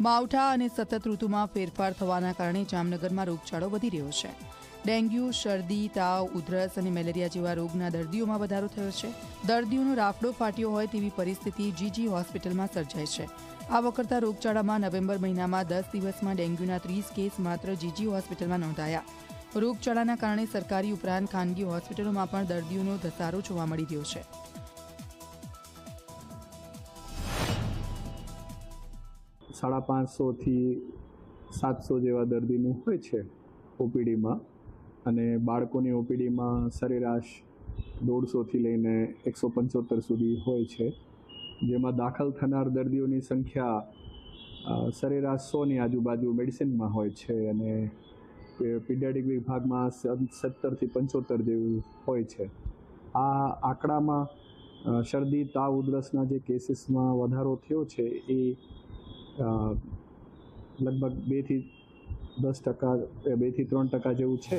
માવઠા અને સતત ઋતુમાં ફેરફાર થવાના કારણે જામનગરમાં રોગચાળો વધી રહ્યો છે. ડેન્ગ્યુ, શરદી, તાવ, ઉધરસ અને મેલેરિયા જેવા રોગના દર્દીઓમાં વધારો થયો છે. દર્દીઓનો રાફડો ફાટ્યો હોય તેવી પરિસ્થિતિ જીજી હોસ્પિટલમાં સર્જાઈ છે. આ વખતના રોગચાળામાં નવેમ્બર મહિનામાં દસ દિવસમાં ડેન્ગ્યુના ત્રીસ કેસ માત્ર જીજી હોસ્પિટલમાં નોંધાયા. રોગચાળાના કારણે સરકારી ઉપરાંત ખાનગી હોસ્પિટલોમાં પણ દર્દીઓનો ધસારો જોવા મળી રહ્યો છે. સાડા પાંચસોથી સાતસો જેવા દર્દીનું હોય છે ઓપીડીમાં. અને બાળકોની ઓપીડીમાં સરેરાશ દોઢસોથી લઈને એકસો પંચોતેર સુધી હોય છે. જેમાં દાખલ થનાર દર્દીઓની સંખ્યા સરેરાશ સોની આજુબાજુ મેડિસિનમાં હોય છે અને પીડિયાટિક વિભાગમાં સત્તરથી પંચોતેર જેવું હોય છે. આ આંકડામાં શરદી, તાવ, ઉધરસના જે કેસીસમાં વધારો થયો છે એ લગભગ બેથી દસ ટકા બેથી ત્રણ ટકા જેવું છે.